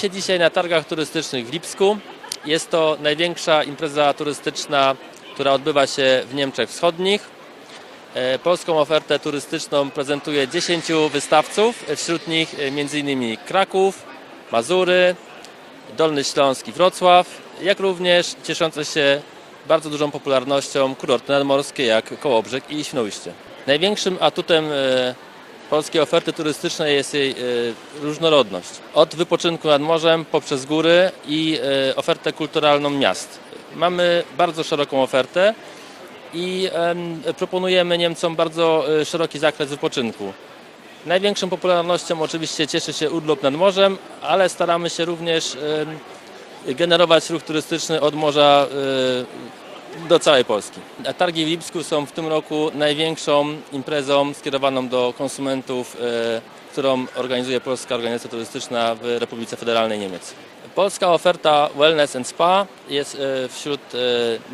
Się dzisiaj na targach turystycznych w Lipsku. Jest to największa impreza turystyczna, która odbywa się w Niemczech Wschodnich. E, Polską ofertę turystyczną prezentuje 10 wystawców, wśród nich e, m.in. Kraków, Mazury, Dolny Śląsk i Wrocław, jak również cieszące się bardzo dużą popularnością kurorty nadmorskie jak Kołobrzeg i Świnoujście. Największym atutem e, polskiej oferty turystycznej jest jej e, różnorodność. Od wypoczynku nad morzem poprzez góry i e, ofertę kulturalną miast. Mamy bardzo szeroką ofertę i em, proponujemy Niemcom bardzo e, szeroki zakres wypoczynku. Największą popularnością oczywiście cieszy się urlop nad morzem, ale staramy się również generować ruch turystyczny od morza do całej Polski. Targi w Lipsku są w tym roku największą imprezą skierowaną do konsumentów, e, którą organizuje Polska Organizacja Turystyczna w Republice Federalnej Niemiec. Polska oferta Wellness and Spa jest e, wśród e,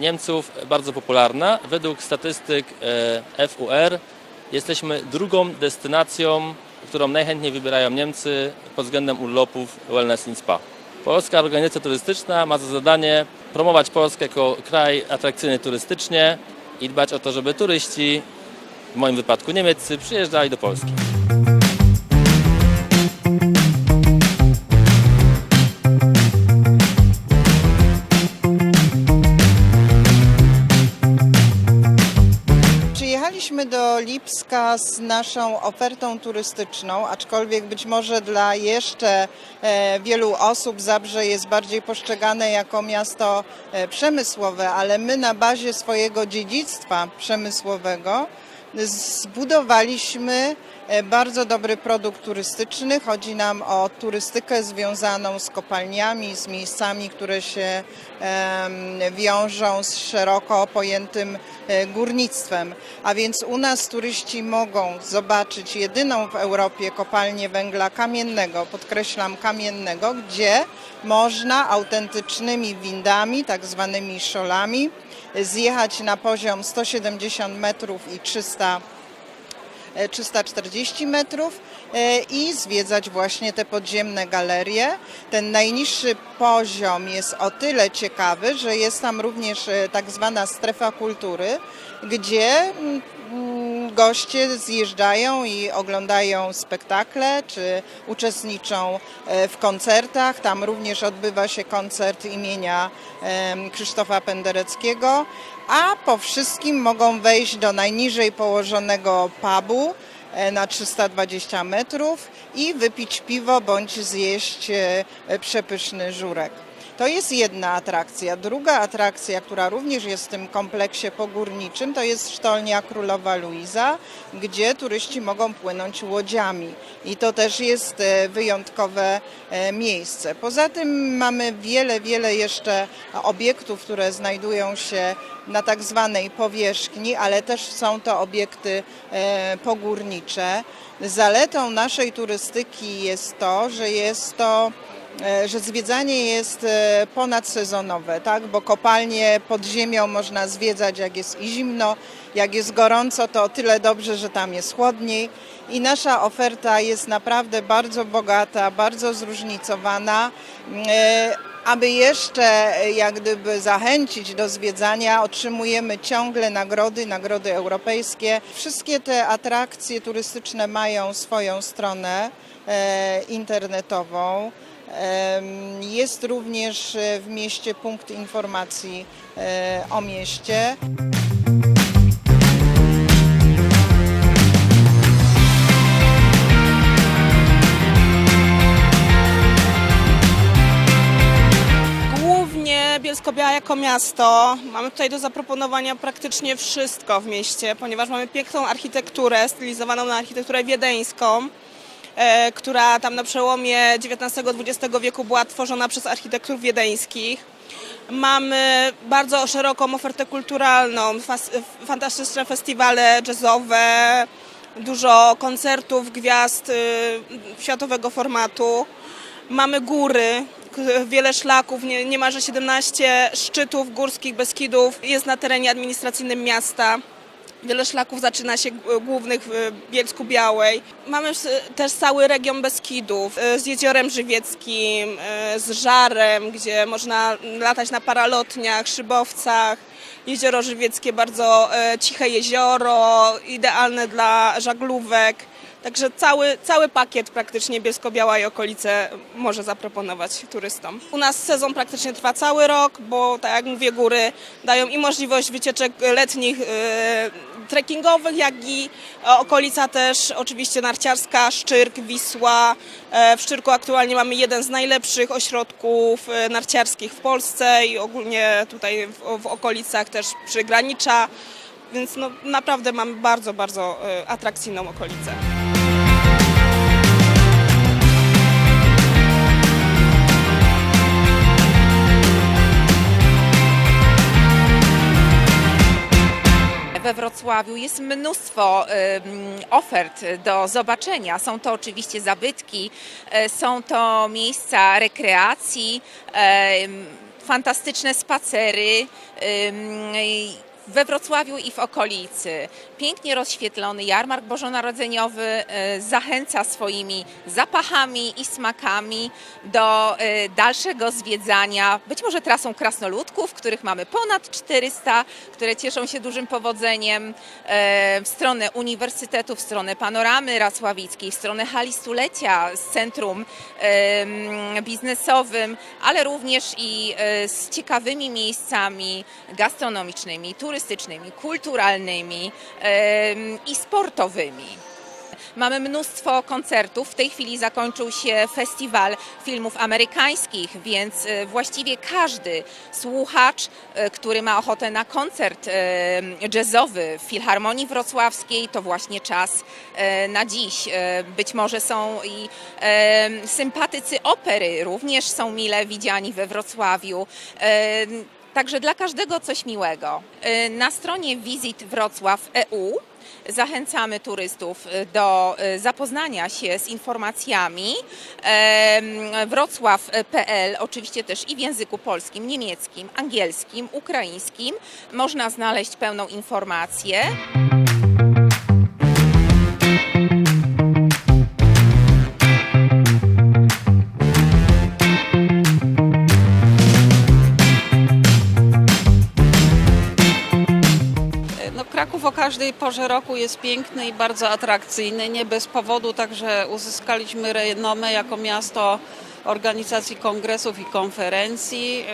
Niemców bardzo popularna. Według statystyk FUR jesteśmy drugą destynacją, którą najchętniej wybierają Niemcy pod względem urlopów Wellness and Spa. Polska Organizacja Turystyczna ma za zadanie promować Polskę jako kraj atrakcyjny turystycznie i dbać o to, żeby turyści, w moim wypadku niemieccy, przyjeżdżali do Polski. Z naszą ofertą turystyczną, aczkolwiek być może dla jeszcze e, wielu osób Zabrze jest bardziej postrzegane jako miasto e, przemysłowe, ale my na bazie swojego dziedzictwa przemysłowego zbudowaliśmy e, bardzo dobry produkt turystyczny. Chodzi nam o turystykę związaną z kopalniami, z miejscami, które się wiążą z szeroko pojętym e, górnictwem. A więc u nas turyści mogą zobaczyć jedyną w Europie kopalnię węgla kamiennego, podkreślam kamiennego, gdzie można autentycznymi windami, tak zwanymi szolami, zjechać na poziom 170 metrów i 300 e, 340 metrów e, i zwiedzać właśnie te podziemne galerie. Ten najniższy poziom jest o tyle ciekawy, że jest tam również e, tak zwana strefa kultury, gdzie mm, goście zjeżdżają i oglądają spektakle, czy uczestniczą e, w koncertach. Tam również odbywa się koncert imienia Krzysztofa Pendereckiego, a po wszystkim mogą wejść do najniżej położonego pubu e, na 320 metrów i wypić piwo bądź zjeść e, przepyszny żurek. To jest jedna atrakcja. Druga atrakcja, która również jest w tym kompleksie pogórniczym, to jest sztolnia Królowa Luiza, gdzie turyści mogą płynąć łodziami. I to też jest e, wyjątkowe e, miejsce. Poza tym mamy wiele, wiele jeszcze obiektów, które znajdują się na tak zwanej powierzchni, ale też są to obiekty e, pogórnicze. Zaletą naszej turystyki jest to, że jest to że zwiedzanie jest e, ponadsezonowe, tak? bo kopalnie pod ziemią można zwiedzać jak jest i zimno, jak jest gorąco, to o tyle dobrze, że tam jest chłodniej. I nasza oferta jest naprawdę bardzo bogata, bardzo zróżnicowana. E, Aby jeszcze e, jak gdyby zachęcić do zwiedzania, otrzymujemy ciągle nagrody, nagrody europejskie. Wszystkie te atrakcje turystyczne mają swoją stronę e, internetową. Jest również e, w mieście punkt informacji e, o mieście. Bielsko-Biała jako miasto. Mamy tutaj do zaproponowania praktycznie wszystko w mieście, ponieważ mamy piękną architekturę stylizowaną na architekturę wiedeńską, która tam na przełomie XIX-XX wieku była tworzona przez architektów wiedeńskich. Mamy bardzo szeroką ofertę kulturalną, fantastyczne festiwale jazzowe, dużo koncertów gwiazd y, światowego formatu. Mamy góry, wiele szlaków, nie, niemalże 17 szczytów górskich Beskidów jest na terenie administracyjnym miasta. Wiele szlaków zaczyna się głównych w Bielsku Białej. Mamy też cały region Beskidów e, z Jeziorem Żywieckim, e, z Żarem, gdzie można latać na paralotniach, szybowcach. Jezioro Żywieckie bardzo e, ciche jezioro, idealne dla żaglówek. Także cały, cały pakiet praktycznie Bielsko-Biała i okolice może zaproponować turystom. U nas sezon praktycznie trwa cały rok, bo tak jak mówię, góry dają i możliwość wycieczek letnich, trekkingowych, jak i e, okolica też oczywiście narciarska, Szczyrk, Wisła. E, w Szczyrku aktualnie mamy jeden z najlepszych ośrodków e, narciarskich w Polsce i ogólnie tutaj w, w okolicach też przygranicza, więc no, naprawdę mamy bardzo, bardzo atrakcyjną okolicę. We Wrocławiu jest mnóstwo ofert do zobaczenia. Są to oczywiście zabytki, e, są to miejsca rekreacji, fantastyczne spacery. We Wrocławiu i w okolicy. Pięknie rozświetlony jarmark bożonarodzeniowy e, zachęca swoimi zapachami i smakami do e, dalszego zwiedzania, być może trasą krasnoludków, których mamy ponad 400, które cieszą się dużym powodzeniem e, w stronę Uniwersytetu, w stronę Panoramy Racławickiej, w stronę hali stulecia z centrum biznesowym, ale również i z ciekawymi miejscami gastronomicznymi, turystycznymi, kulturalnymi em, i sportowymi. Mamy mnóstwo koncertów. W tej chwili zakończył się festiwal filmów amerykańskich, więc e, właściwie każdy słuchacz, e, który ma ochotę na koncert e, jazzowy w Filharmonii Wrocławskiej, to właśnie czas na dziś. Być może są i sympatycy opery, również są mile widziani we Wrocławiu. Także dla każdego coś miłego. E, Na stronie Visit Wrocław EU Zachęcamy turystów y, do y, zapoznania się z informacjami. Wrocław.pl, oczywiście też i w języku polskim, niemieckim, angielskim, ukraińskim. Można znaleźć pełną informację. Każdej porze roku jest piękny i bardzo atrakcyjny. Nie bez powodu także uzyskaliśmy renomę jako miasto organizacji kongresów i konferencji, yy,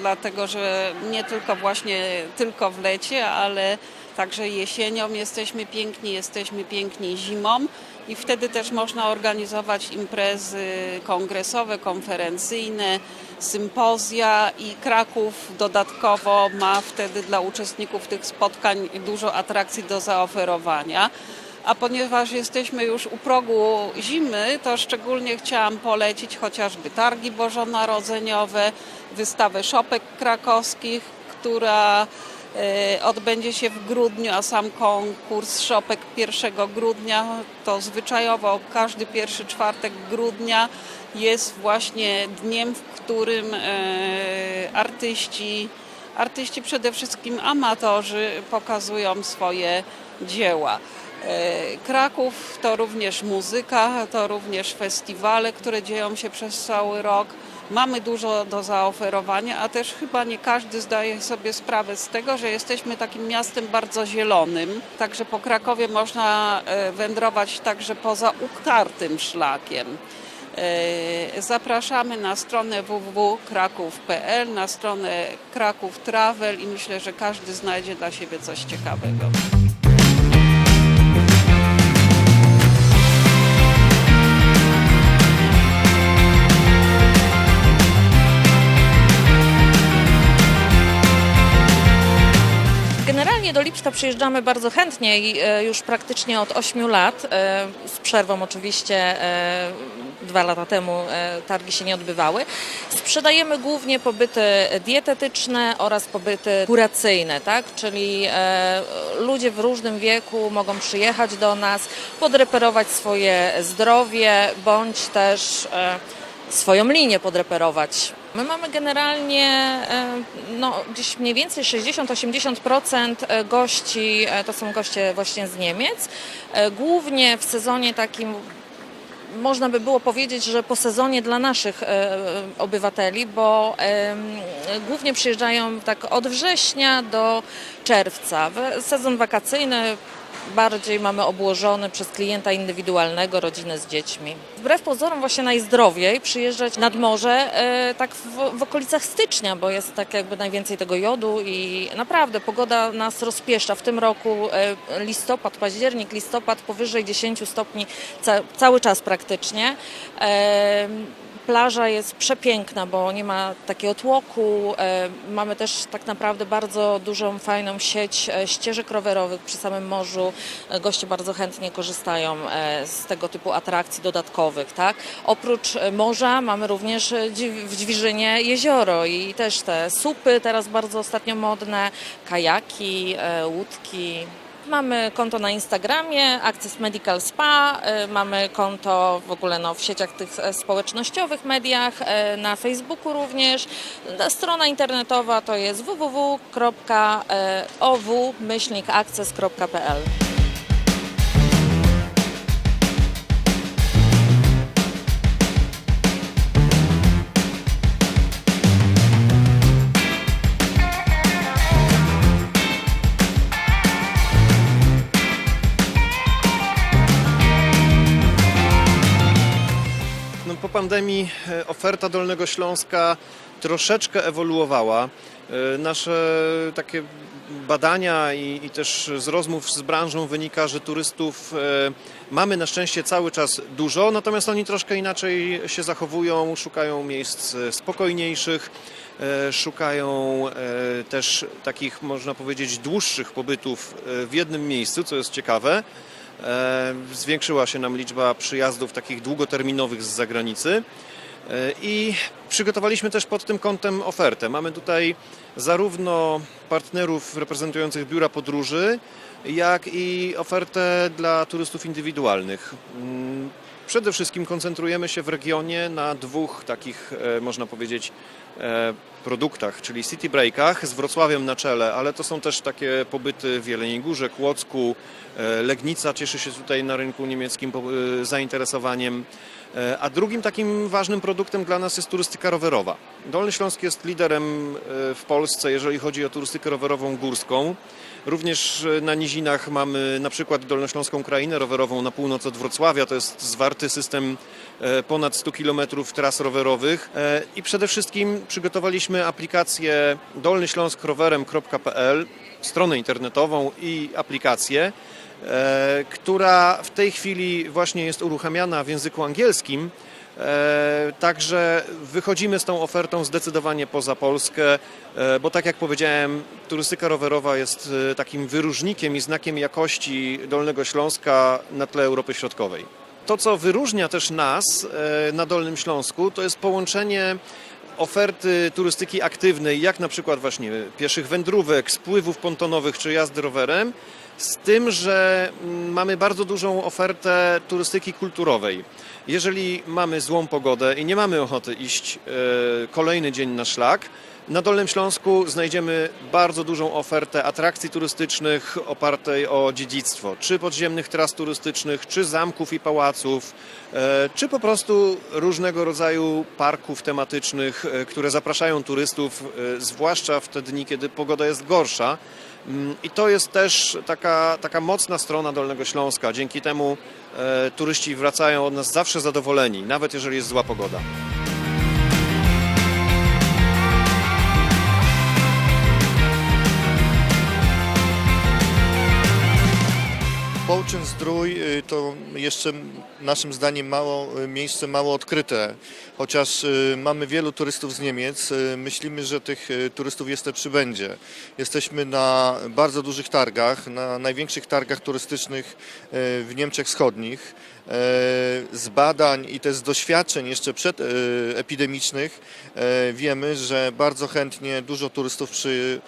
dlatego że nie tylko właśnie tylko w lecie, ale także jesienią jesteśmy piękni, jesteśmy piękni zimą i wtedy też można organizować imprezy kongresowe, konferencyjne, sympozja i Kraków dodatkowo ma wtedy dla uczestników tych spotkań dużo atrakcji do zaoferowania. A ponieważ jesteśmy już u progu zimy, to szczególnie chciałam polecić chociażby targi bożonarodzeniowe, wystawę szopek krakowskich, która odbędzie się w grudniu, a sam konkurs szopek 1 grudnia to zwyczajowo każdy pierwszy czwartek grudnia jest właśnie dniem, w którym e, artyści, artyści przede wszystkim amatorzy pokazują swoje dzieła. E, Kraków to również muzyka, to również festiwale, które dzieją się przez cały rok. Mamy dużo do zaoferowania, a też chyba nie każdy zdaje sobie sprawę z tego, że jesteśmy takim miastem bardzo zielonym. Także po Krakowie można e, wędrować także poza utartym szlakiem. E, Zapraszamy na stronę www.kraków.pl, na stronę Kraków Travel i myślę, że każdy znajdzie dla siebie coś ciekawego. Lipska przyjeżdżamy bardzo chętnie i e, już praktycznie od 8 lat, e, z przerwą oczywiście e, dwa lata temu targi się nie odbywały. Sprzedajemy głównie pobyty dietetyczne oraz pobyty kuracyjne, tak? czyli ludzie w różnym wieku mogą przyjechać do nas, podreperować swoje zdrowie bądź też swoją linię podreperować My mamy generalnie e, no, gdzieś mniej więcej 60-80% e, gości e, to są goście właśnie z Niemiec. Głównie w sezonie takim można by było powiedzieć, że po sezonie dla naszych obywateli, bo głównie przyjeżdżają tak od września do czerwca. Sezon wakacyjny bardziej mamy obłożony przez klienta indywidualnego, rodzinę z dziećmi. Wbrew pozorom właśnie najzdrowiej przyjeżdżać nad morze e, tak w, w okolicach stycznia, bo jest tak jakby najwięcej tego jodu i naprawdę pogoda nas rozpieszcza. W tym roku e, listopad, październik, listopad powyżej 10 stopni ca, cały czas praktycznie. Plaża jest przepiękna, bo nie ma takiego tłoku. E, Mamy też tak naprawdę bardzo dużą, fajną sieć e, ścieżek rowerowych przy samym morzu. E, Goście bardzo chętnie korzystają z tego typu atrakcji dodatkowych. Tak? Oprócz morza mamy również w Dźwiżynie jezioro i też te supy teraz bardzo ostatnio modne, kajaki, łódki. Mamy konto na Instagramie, Access Medical Spa, y, mamy konto w ogóle no, w sieciach tych e, społecznościowych, mediach, e, na Facebooku również. Strona internetowa to jest www.ow-access.pl. pandemii e, oferta Dolnego Śląska troszeczkę ewoluowała. E, Nasze takie badania i, i też z rozmów z branżą wynika, że turystów e, mamy na szczęście cały czas dużo, natomiast oni troszkę inaczej się zachowują, szukają miejsc spokojniejszych, szukają też takich, można powiedzieć, dłuższych pobytów w jednym miejscu, co jest ciekawe. E, Zwiększyła się nam liczba przyjazdów takich długoterminowych z zagranicy E, i przygotowaliśmy też pod tym kątem ofertę. Mamy tutaj zarówno partnerów reprezentujących biura podróży, jak i ofertę dla turystów indywidualnych. Mm, Przede wszystkim koncentrujemy się w regionie na dwóch takich, e, można powiedzieć, produktach, czyli City Breakach z Wrocławiem na czele, ale to są też takie pobyty w Jeleniej Górze, Kłodzku, e, Legnica cieszy się tutaj na rynku niemieckim e, zainteresowaniem. E, A drugim takim ważnym produktem dla nas jest turystyka rowerowa. Dolny Śląsk jest liderem w Polsce, jeżeli chodzi o turystykę rowerową górską. Również na nizinach mamy na przykład Dolnośląską Krainę Rowerową na północ od Wrocławia. To jest zwarty system ponad 100 km tras rowerowych. I przede wszystkim przygotowaliśmy aplikację dolnyśląskrowerem.pl, stronę internetową i aplikację e, która w tej chwili właśnie jest uruchamiana w języku angielskim. E, Także wychodzimy z tą ofertą zdecydowanie poza Polskę, e, bo tak jak powiedziałem, turystyka rowerowa jest takim wyróżnikiem i znakiem jakości Dolnego Śląska na tle Europy Środkowej. To, co wyróżnia też nas na Dolnym Śląsku, to jest połączenie oferty turystyki aktywnej, jak na przykład właśnie pieszych wędrówek, spływów pontonowych czy jazdy rowerem, z tym, że mm, mamy bardzo dużą ofertę turystyki kulturowej. Jeżeli mamy złą pogodę i nie mamy ochoty iść e, kolejny dzień na szlak, na Dolnym Śląsku znajdziemy bardzo dużą ofertę atrakcji turystycznych opartej o dziedzictwo, czy podziemnych tras turystycznych, czy zamków i pałaców, e, czy po prostu różnego rodzaju parków tematycznych, e, które zapraszają turystów, e, zwłaszcza w te dni, kiedy pogoda jest gorsza. Mm, I to jest też taka, taka mocna strona Dolnego Śląska. Dzięki temu turyści wracają od nas zawsze zadowoleni, nawet jeżeli jest zła pogoda. Połczyn Zdrój y, to jeszcze naszym zdaniem mało, y, miejsce mało odkryte. Chociaż y, mamy wielu turystów z Niemiec, myślimy, że tych turystów jeszcze przybędzie. Jesteśmy na bardzo dużych targach, na największych targach turystycznych w Niemczech Wschodnich. Z badań i też z doświadczeń jeszcze przedepidemicznych wiemy, że bardzo chętnie dużo turystów przy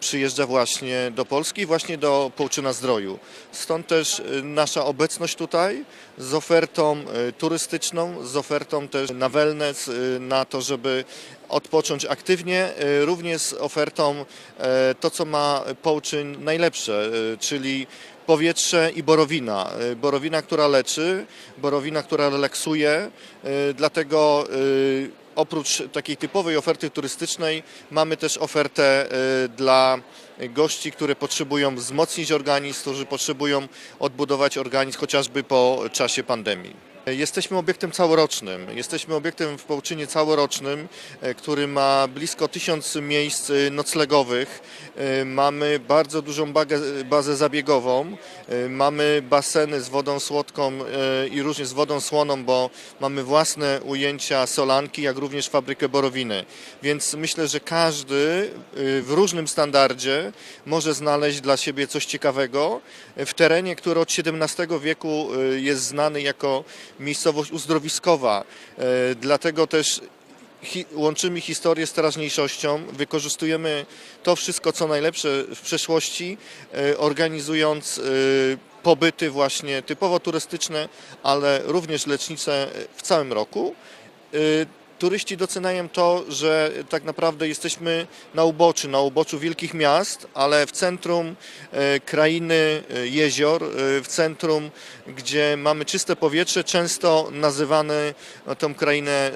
przyjeżdża właśnie do Polski, właśnie do Połczyna Zdroju. Stąd też y, nasza obecność tutaj z ofertą y, turystyczną, z ofertą też na wellness, y, na to, żeby odpocząć aktywnie, również z ofertą to, co ma Połczyn najlepsze, czyli powietrze i borowina. Borowina, która leczy, borowina, która relaksuje, dlatego oprócz takiej typowej oferty turystycznej mamy też ofertę y, dla gości, które potrzebują wzmocnić organizm, którzy potrzebują odbudować organizm chociażby po czasie pandemii. Jesteśmy obiektem całorocznym. Jesteśmy obiektem w Połczynie całorocznym, e, który ma blisko tysiąc miejsc e, noclegowych. E, Mamy bardzo dużą bazę zabiegową. Mamy baseny z wodą słodką i również z wodą słoną, bo mamy własne ujęcia solanki, jak również fabrykę borowiny. Więc myślę, że każdy w różnym standardzie może znaleźć dla siebie coś ciekawego w terenie, który od XVII wieku jest znany jako miejscowość uzdrowiskowa. E, Dlatego też hi, łączymy historię z teraźniejszością, wykorzystujemy to wszystko, co najlepsze w przeszłości, e, organizując e, pobyty właśnie typowo turystyczne, ale również lecznicze w całym roku. Turyści doceniają to, że tak naprawdę jesteśmy na uboczu, na uboczu wielkich miast, ale w centrum e, krainy e, jezior, e, w centrum, gdzie mamy czyste powietrze, często nazywane no, tą krainę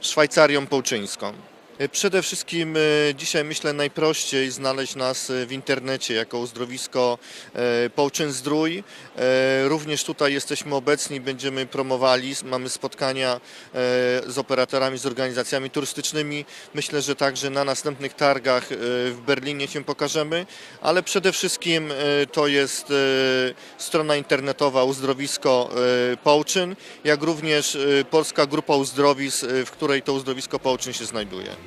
Szwajcarią połczyńską. E, Przede wszystkim e, dzisiaj myślę najprościej znaleźć nas e, w internecie jako uzdrowisko Połczyn Zdrój. Również tutaj jesteśmy obecni, będziemy promowali, mamy spotkania z operatorami, z organizacjami turystycznymi. Myślę, że także na następnych targach w Berlinie się pokażemy, ale przede wszystkim to jest strona internetowa uzdrowisko Połczyn, jak również Polska Grupa Uzdrowisk, w której to uzdrowisko Połczyn się znajduje.